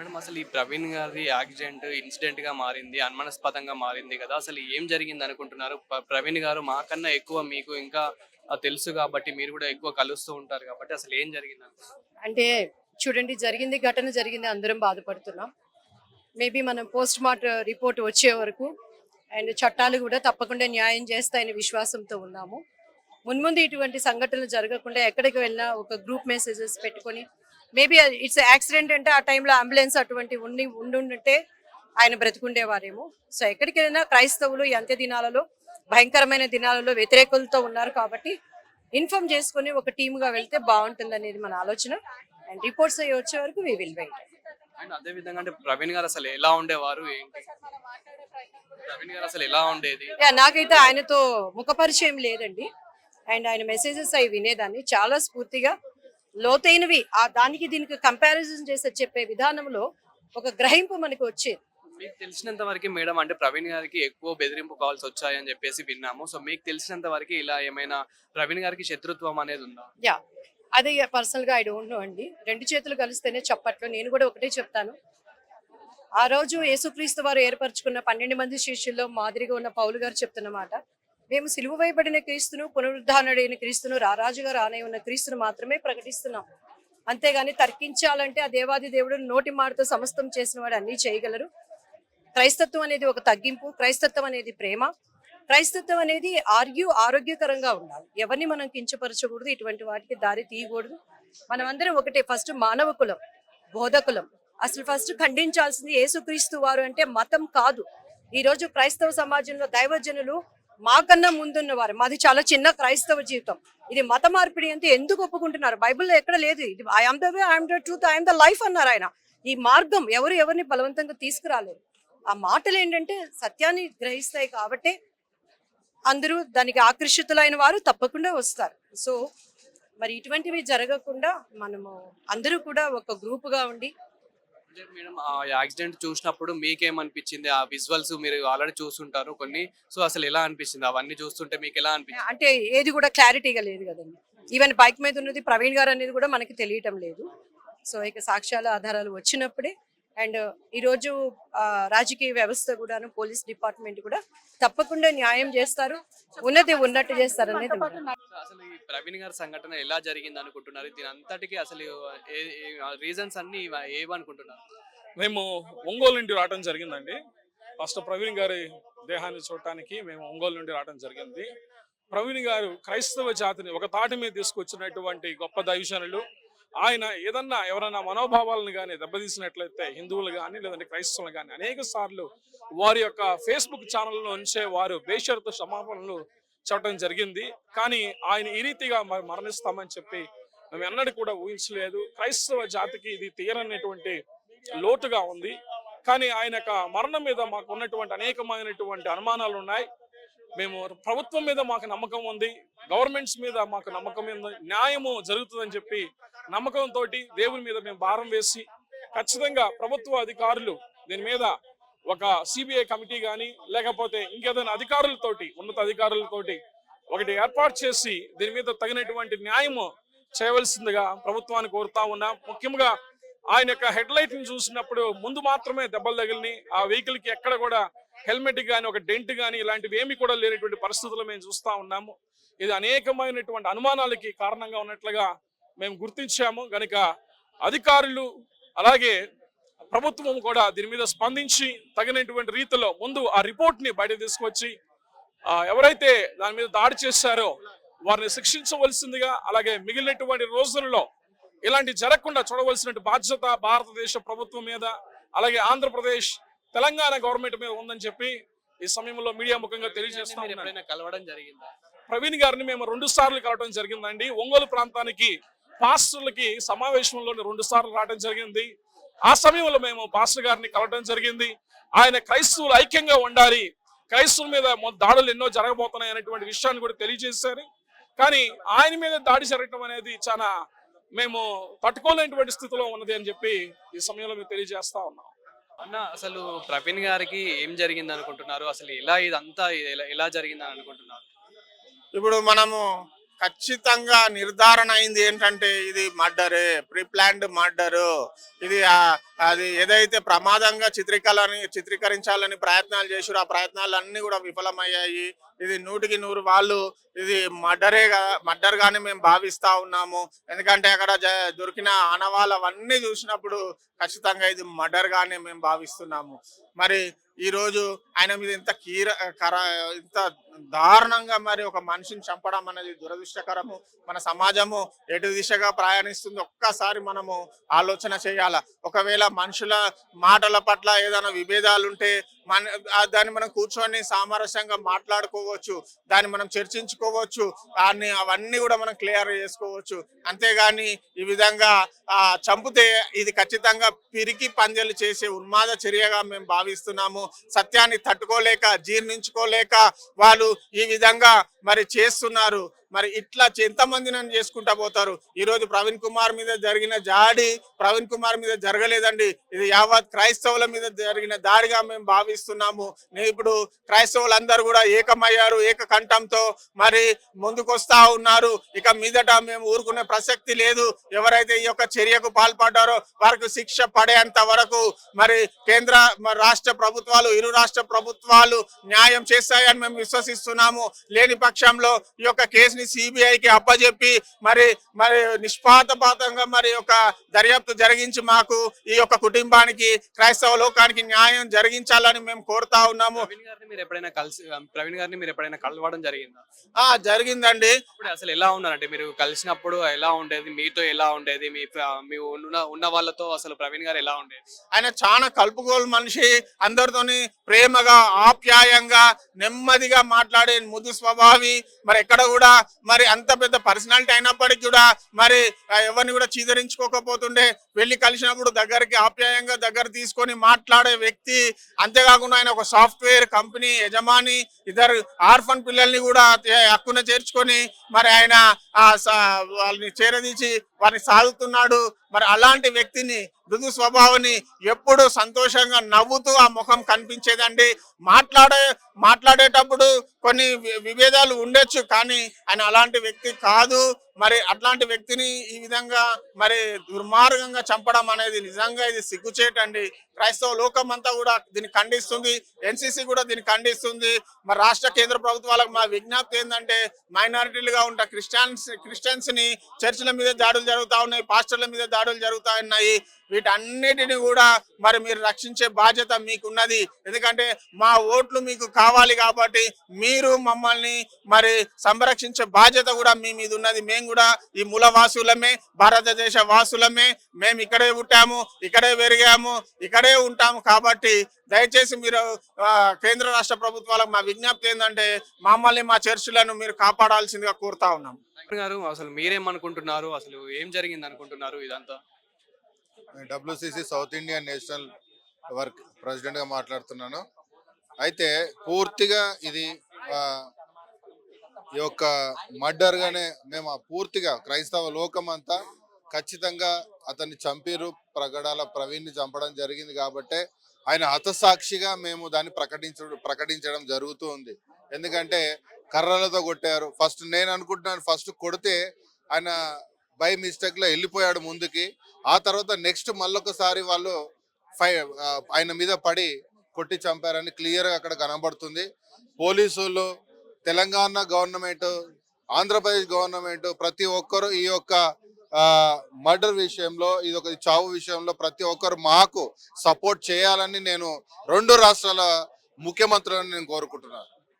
Madam అసలు ఈ ప్రవీణ్ గారి యాక్సిడెంట్ ఇన్సిడెంట్గా మారింది అనుమానాస్పదంగా మారింది కదా. అసలు ఏం జరిగింది అనుకుంటున్నారు? ప్రవీణ్ గారు మాకన్నా ఎక్కువ మీకు ఇంకా తెలుసు కాబట్టి మీరు కూడా ఎక్కువ కలుస్తూ ఉంటారు కాబట్టి అసలు ఏం జరిగింది అంటే చూడండి జరిగింది ఘటన జరిగింది అందరం బాధపడుతున్నాం. మేబీ మనం పోస్ట్ మార్టం రిపోర్ట్ వచ్చే వరకు అండ్ చట్టాలు కూడా తప్పకుండా న్యాయం చేస్తాయనే విశ్వాసంతో ఉన్నాము. మున్ముందు ఇటువంటి సంఘటనలు జరగకుండా ఎక్కడికి వెళ్ళినా ఒక గ్రూప్ మెసేజెస్ పెట్టుకొని మేబీ ఇట్స్ యాక్సిడెంట్ అంటే ఆ టైంలో అంబులెన్స్ అటువంటి ఉండి ఉండుంటే ఆయన బ్రతికుండేవారేమో. సో ఎక్కడికి వెళ్ళినా క్రైస్తవులు ఈ అంత్య దినాలలో భయంకరమైన దినాలలో వ్యతిరేకులతో ఉన్నారు కాబట్టి ఇన్ఫార్మ్ చేసుకొని ఒక టీమ్గా వెళ్తే బాగుంటుంది అనేది మన ఆలోచన. అండ్ రిపోర్ట్స్ అయ్యి వచ్చే వరకు వీ విల్ వెయిట్. అండ్ అదే విధంగా అంటే ప్రవీణ్ గారు అసలు ఎలా ఉండేవారు? ప్రవీణ్ గారు అసలు ఎలా ఉండేది? నాకైతే ఆయనతో ముఖపరిచయం లేదండి. అండ్ ఆయన మెసేజెస్ అవి వినేదాన్ని. చాలా స్ఫూర్తిగా లోతైనవి. ఆ దానికి దీనికి కంపారిజన్ చేసి చెప్పే విధానంలో ఒక గ్రహింపు మనకి వచ్చేది మీకు తెలిసినంత వరకు మేడం అంటే ప్రవీణ్ గారికి ఎక్కువ బెదిరింపు కాల్స్ వచ్చాయని చెప్పేసి విన్నాము. సో మీకు తెలిసినంత వరకు ఇలా ఏమైనా ప్రవీణ్ గారికి శత్రుత్వం అనేది ఉందా? యా. అది పర్సనల్గా ఐ డోంట్ నో అండి. రెండు చేతులు కలిస్తేనే చప్పట్లు. నేను కూడా ఒకటే చెప్తాను. ఆ రోజు యేసుక్రీస్తు వారు ఏర్పరచుకున్న పన్నెండు మంది శిష్యుల్లో మాదిరిగా ఉన్న పౌలు గారు చెప్తున్నమాట మేము సిలువ వేయబడిన క్రీస్తును పునరుద్ధారణుడైన క్రీస్తును రారాజుగా రానే ఉన్న క్రీస్తును మాత్రమే ప్రకటిస్తున్నాం. అంతేగాని తర్కించాలంటే ఆ దేవాది దేవుడు నోటి మాటతో సమస్తం చేసిన వాడు అన్నీ చేయగలరు. క్రైస్తత్వం అనేది ఒక తగ్గింపు క్రైస్తత్వం అనేది ప్రేమ. క్రైస్తత్వం అనేది ఆర్గ్యూ ఆరోగ్యకరంగా ఉండాలి. ఎవరిని మనం కించపరచకూడదు ఇటువంటి వాటికి దారి తీయకూడదు. మనమందరం ఒకటే ఫస్ట్ మానవ కులం బోధకులం అసలు ఫస్ట్ ఖండించాల్సింది యేసుక్రీస్తు వారు అంటే మతం కాదు. ఈ రోజు క్రైస్తవ సమాజంలో దైవజనులు మాకన్నా ముందున్న వారు మాది చాలా చిన్న క్రైస్తవ జీవితం. ఇది మత మార్పిడి అంటే ఎందుకు ఒప్పుకుంటున్నారు? బైబిల్లో ఎక్కడ లేదు. ఇది I'm the way I'm the truth I'm the life అన్నారు ఆయన. ఈ మార్గం ఎవరు ఎవరిని బలవంతంగా తీసుకురాలేదు ఆ మాటలు ఏంటంటే సత్యాన్ని గ్రహిస్తాయి కాబట్టి అందరూ దానికి ఆకర్షితులైన వారు తప్పకుండా వస్తారు. సో మరి ఇటువంటివి జరగకుండా మనము అందరూ కూడా ఒక గ్రూపుగా ఉండి అంటే మేడం ఆ యాక్సిడెంట్ చూసినప్పుడు మీకేమనిపించింది? ఆ విజువల్స్ మీరు ఆల్రెడీ చూస్తుంటారు కొన్ని. సో అసలు ఎలా అనిపించింది? అవన్నీ చూస్తుంటే మీకు ఎలా అనిపించింది? అంటే ఏది కూడా క్లారిటీగా లేదు కదండి. ఈవెన్ బైక్ మీద ఉన్నది ప్రవీణ్ గారు అనేది కూడా మనకి తెలియటం లేదు. సో ఇక సాక్ష్యాల ఆధారాలు వచ్చినప్పుడే అండ్ ఈరోజు ఆ, రాజకీయ వ్యవస్థ కూడాను పోలీస్ డిపార్ట్మెంట్ కూడా తప్పకుండా న్యాయం చేస్తారు. ఉన్నది ఉన్నట్టు చేస్తారు అనేది అసలు ఈ ప్రవీణ్ గారి సంఘటన ఎలా జరిగింది అనుకుంటున్నారు? దీని అంతటికి అసలు రీజన్స్ అన్ని ఏవనుకుంటున్నారు మేము ఒంగోలు నుండి రావడం జరిగిందండి. ఫస్ట్ ప్రవీణ్ గారి దేహాన్ని చూడటానికి మేము ఒంగోలు నుండి రావడం జరిగింది. ప్రవీణ్ గారు క్రైస్తవ జాతిని ఒక తాటి మీద తీసుకొచ్చినటువంటి గొప్ప దైవజనులు. ఆయన ఏదన్నా ఎవరైనా మనోభావాలను కానీ దెబ్బతీసినట్లయితే హిందువులు కానీ లేదంటే క్రైస్తవులు కానీ అనేక సార్లు వారి యొక్క ఫేస్బుక్ ఛానల్లో ఉంచే వారు బేషరతు క్షమాపణలు చెప్పడం జరిగింది. కానీ ఆయన ఈ రీతిగా మరణిస్తామని చెప్పి మేము ఎన్నడూ కూడా ఊహించలేదు. క్రైస్తవ జాతికి ఇది తీరనేటువంటి లోటుగా ఉంది. కానీ ఆయన యొక్క మరణం మీద మాకు ఉన్నటువంటి అనేకమైనటువంటి అనుమానాలు ఉన్నాయి మేము ప్రభుత్వం మీద మాకు నమ్మకం ఉంది. గవర్నమెంట్స్ మీద మాకు నమ్మకం ఉంది. న్యాయము జరుగుతుందని చెప్పి నమ్మకంతో దేవుని మీద మేము భారం వేసి ఖచ్చితంగా ప్రభుత్వ అధికారులు దీని మీద ఒక సిబిఐ కమిటీ కానీ లేకపోతే ఇంకేదైనా అధికారులతోటి ఉన్నత అధికారులతోటి ఒకటి ఏర్పాటు చేసి దీని మీద తగినటువంటి న్యాయము చేయవలసిందిగా ప్రభుత్వాన్ని కోరుతా ఉన్నాం. ముఖ్యంగా ఆయన యొక్క హెడ్ లైట్ని చూసినప్పుడు ముందు మాత్రమే దెబ్బలు తగిలిని ఆ వెహికల్కి ఎక్కడ కూడా హెల్మెట్ కానీ ఒక డెంట్ కానీ ఇలాంటివి ఏమి కూడా లేనటువంటి పరిస్థితులు మేము చూస్తా ఉన్నాము. ఇది అనేకమైనటువంటి అనుమానాలకి కారణంగా ఉన్నట్లుగా మేము గుర్తించాము. గనుక అధికారులు అలాగే ప్రభుత్వం కూడా దీని మీద స్పందించి తగినటువంటి రీతిలో ముందు ఆ రిపోర్ట్ని బయట తీసుకొచ్చి ఎవరైతే దాని మీద దాడి చేశారో వారిని శిక్షించవలసిందిగా అలాగే మిగిలినటువంటి రోజులలో ఇలాంటి జరగకుండా చూడవలసిన బాధ్యత భారతదేశ ప్రభుత్వం మీద అలాగే ఆంధ్రప్రదేశ్ తెలంగాణ గవర్నమెంట్ మీద ఉందని చెప్పి ఈ సమయంలో మీడియా ముఖంగా తెలియజేస్తా మీరు ఉన్నాను. ఎప్పుడైనా కలవడం జరిగిందా? ప్రవీణ్ గారిని మేము రెండు సార్లు కలవడం జరిగిందండి. ఒంగోలు ప్రాంతానికి పాస్టర్లకి సమావేశంలో రెండు సార్లు రావడం జరిగింది. ఆ సమయంలో మేము పాస్టర్ గారిని కలవడం జరిగింది. ఆయన క్రైస్తవులు ఐక్యంగా ఉండాలి. క్రైస్తవుల మీద దాడులు ఎన్నో జరగబోతున్నాయి అనేటువంటి విషయాన్ని కూడా తెలియజేశారు. కానీ ఆయన మీద దాడి జరగటం అనేది చాలా మేము తట్టుకోలేనటువంటి స్థితిలో ఉన్నది అని చెప్పి ఈ సమయంలో మేము తెలియజేస్తా ఉన్నాం. అన్న అసలు ప్రవీణ్ గారికి ఏం జరిగింది అనుకుంటున్నారు అసలు ఎలా ఇదంతా ఎలా- ఎలా జరిగిందని అనుకుంటున్నారు ఇప్పుడు మనము ఖచ్చితంగా నిర్ధారణ అయింది ఏంటంటే ఇది మర్డరే ప్రీప్లాన్డ్ మర్డరు. ఇది అది ఏదైతే ప్రమాదంగా చిత్రీకరణ చిత్రీకరించాలని ప్రయత్నాలు చేసారో ఆ ప్రయత్నాలు అన్ని కూడా విఫలమయ్యాయి. ఇది నూటికి నూరు వాళ్ళు ఇది మర్డరే మర్డర్ గానే మేము భావిస్తా ఉన్నాము. ఎందుకంటే అక్కడ జ- దొరికిన ఆనవాళ్ళు అవన్నీ చూసినప్పుడు ఖచ్చితంగా ఇది మర్డర్ గానే మేము భావిస్తున్నాము. మరి ఈ రోజు ఆయన మీద ఇంత కీర కర ఇంత దారుణంగా మరి ఒక మనిషిని చంపడం అనేది దురదృష్టకరము. మన సమాజము ఎటు దిశగా ప్రయాణిస్తుంది ఒక్కసారి మనము ఆలోచన చేయాల. ఒకవేళ మనుషుల మాటల పట్ల ఏదైనా విభేదాలు ఉంటే మన దాన్ని మనం కూర్చొని సామరస్యంగా మాట్లాడుకోవచ్చు దాన్ని మనం చర్చించుకోవచ్చు దాన్ని అవన్నీ కూడా మనం క్లియర్ చేసుకోవచ్చు. అంతేగాని ఈ విధంగా చంపితే ఇది ఖచ్చితంగా పిరికి పందెలు చేసే ఉన్మాద చర్యగా మేము భావిస్తున్నాము. సత్యాన్ని తట్టుకోలేక జీర్ణించుకోలేక వాళ్ళు ఈ విధంగా మరి చేస్తున్నారు. మరి ఇట్లా ఎంతమంది నన్ను చేసుకుంటా పోతారు? ఈ రోజు ప్రవీణ్ కుమార్ మీద జరిగిన జాడి ప్రవీణ్ కుమార్ మీద జరగలేదండి. ఇది యావత్ క్రైస్తవుల మీద జరిగిన దాడిగా మేము భావిస్తున్నాము. నే ఇప్పుడు క్రైస్తవులందరూ కూడా ఏకమయ్యారు ఏకకంఠంతో మరి ముందుకొస్తా ఉన్నారు. ఇక మీదట మేము ఊరుకునే ప్రసక్తి లేదు. ఎవరైతే ఈ యొక్క చర్యకు పాల్పడ్డారో వారికి శిక్ష పడేంత వరకు మరి కేంద్ర రాష్ట్ర ప్రభుత్వాలు ఇరు రాష్ట్ర ప్రభుత్వాలు న్యాయం చేస్తాయని మేము విశ్వసిస్తున్నాము. లేని పక్షంలో ఈ యొక్క కేసు కేసుని సిబిఐకి అప్పజెప్పి మరి మరి నిష్పాతపాతంగా మరి ఒక దర్యాప్తు జరిగించి మాకు ఈ యొక్క కుటుంబానికి క్రైస్తవ లోకానికి న్యాయం జరిగించాలని మేము కోరుతా ఉన్నాము. ప్రవీణ్ గారిని మీరు ఎప్పుడైనా కలిసి ప్రవీణ్ గారిని మీరు ఎప్పుడైనా కలవడం జరిగిందా? ఆ జరిగిందండి. ఇప్పుడు అసలు ఎలా ఉన్నారంటే మీరు కలిసినప్పుడు ఎలా ఉండేది? మీతో ఎలా ఉండేది? మీ మీ ఉన్న ఉన్న వాళ్ళతో అసలు ప్రవీణ్ గారు ఎలా ఉండేది? ఆయన చాలా కలుపుకోలు మనిషి. అందరితోని ప్రేమగా ఆప్యాయంగా నెమ్మదిగా మాట్లాడే ముద్దు స్వభావి. మరి ఎక్కడ కూడా మరి అంత పెద్ద పర్సనాలిటీ అయినప్పటికీ కూడా మరి ఎవరిని కూడా చీదరించుకోకపోతుండే. వెళ్ళి కలిసినప్పుడు దగ్గరికి ఆప్యాయంగా దగ్గర తీసుకొని మాట్లాడే వ్యక్తి అంతేకాకుండా ఆయన ఒక సాఫ్ట్వేర్ కంపెనీ యజమాని ఇద్దరు ఆర్ఫన్ పిల్లల్ని కూడా హక్కున చేర్చుకొని మరి ఆయన ఆ స- వాళ్ళని చేరదీసి వారిని సాగుతున్నాడు. మరి అలాంటి వ్యక్తిని మృదు స్వభావాన్ని ఎప్పుడు సంతోషంగా నవ్వుతూ ఆ ముఖం కనిపించేదండి. మాట్లాడే మాట్లాడేటప్పుడు కొన్ని వి- విభేదాలు ఉండొచ్చు కానీ ఆయన అలాంటి వ్యక్తి కాదు. మరి అట్లాంటి వ్యక్తిని ఈ విధంగా మరి దుర్మార్గంగా చంపడం అనేది నిజంగా ఇది సిగ్గుచేటండి. క్రైస్తవ లోకం అంతా కూడా దీన్ని ఖండిస్తుంది. ఎన్సీసీ కూడా దీన్ని ఖండిస్తుంది. మరి రాష్ట్ర కేంద్ర ప్రభుత్వాలకు మా విజ్ఞప్తి ఏంటంటే మైనారిటీలుగా ఉన్న క్రిస్టియన్స్ క్రిస్టియన్స్ని చర్చిల మీద దాడులు జరుగుతా ఉన్నాయి పాస్టర్ల మీద దాడులు జరుగుతూ ఉన్నాయి. వీటన్నిటిని కూడా మరి మీరు రక్షించే బాధ్యత మీకున్నది. ఎందుకంటే మా ఓట్లు మీకు కావాలి కాబట్టి మీరు మమ్మల్ని మరి సంరక్షించే బాధ్యత కూడా మీ మీద ఉన్నది మేము కూడా ఈ మూల వాసులమే భారతదేశ వాసులమే. మేము ఇక్కడే పుట్టాము ఇక్కడే పెరిగాము ఇక్కడే ఉంటాము కాబట్టి దయచేసి మీరు కేంద్ర రాష్ట్ర ప్రభుత్వాలకు మా విజ్ఞప్తి ఏంటంటే మమ్మల్ని మా చర్చలను మీరు కాపాడాల్సిందిగా కోరుతా ఉన్నాం. గారు అసలు మీరేమనుకుంటున్నారు అసలు ఏం జరిగింది అనుకుంటున్నారు ఇదంతా? WCC south Indian national work ప్రెసిడెంట్గా మాట్లాడుతున్నాను. అయితే పూర్తిగా ఇది ఆ, ఈ యొక్క మర్డర్గానే మేము పూర్తిగా క్రైస్తవ లోకం అంతా ఖచ్చితంగా అతన్ని చంపిరు ప్రగడాల ప్రవీణ్ని చంపడం జరిగింది కాబట్టే ఆయన హతసాక్షిగా మేము దాన్ని ప్రకటించడం ప్రకటించడం జరుగుతూ ఉంది. ఎందుకంటే కర్రలతో కొట్టారు. ఫస్ట్ నేను అనుకుంటున్నాను ఫస్ట్ కొడితే ఆయన బై మిస్టేక్లో వెళ్ళిపోయాడు ముందుకి. ఆ తర్వాత నెక్స్ట్ మళ్ళొకసారి వాళ్ళు ఫై ఆయన మీద పడి కొట్టి చంపారని క్లియర్గా అక్కడ కనబడుతుంది. పోలీసులు తెలంగాణ గవర్నమెంట్ ఆంధ్రప్రదేశ్ గవర్నమెంట్ ప్రతి ఒక్కరు ఈ యొక్క మర్డర్ విషయంలో ఇది ఒక చావు విషయంలో ప్రతి ఒక్కరు మాకు సపోర్ట్ చేయాలని నేను రెండు రాష్ట్రాల ముఖ్యమంత్రులను నేను కోరుకుంటున్నాను.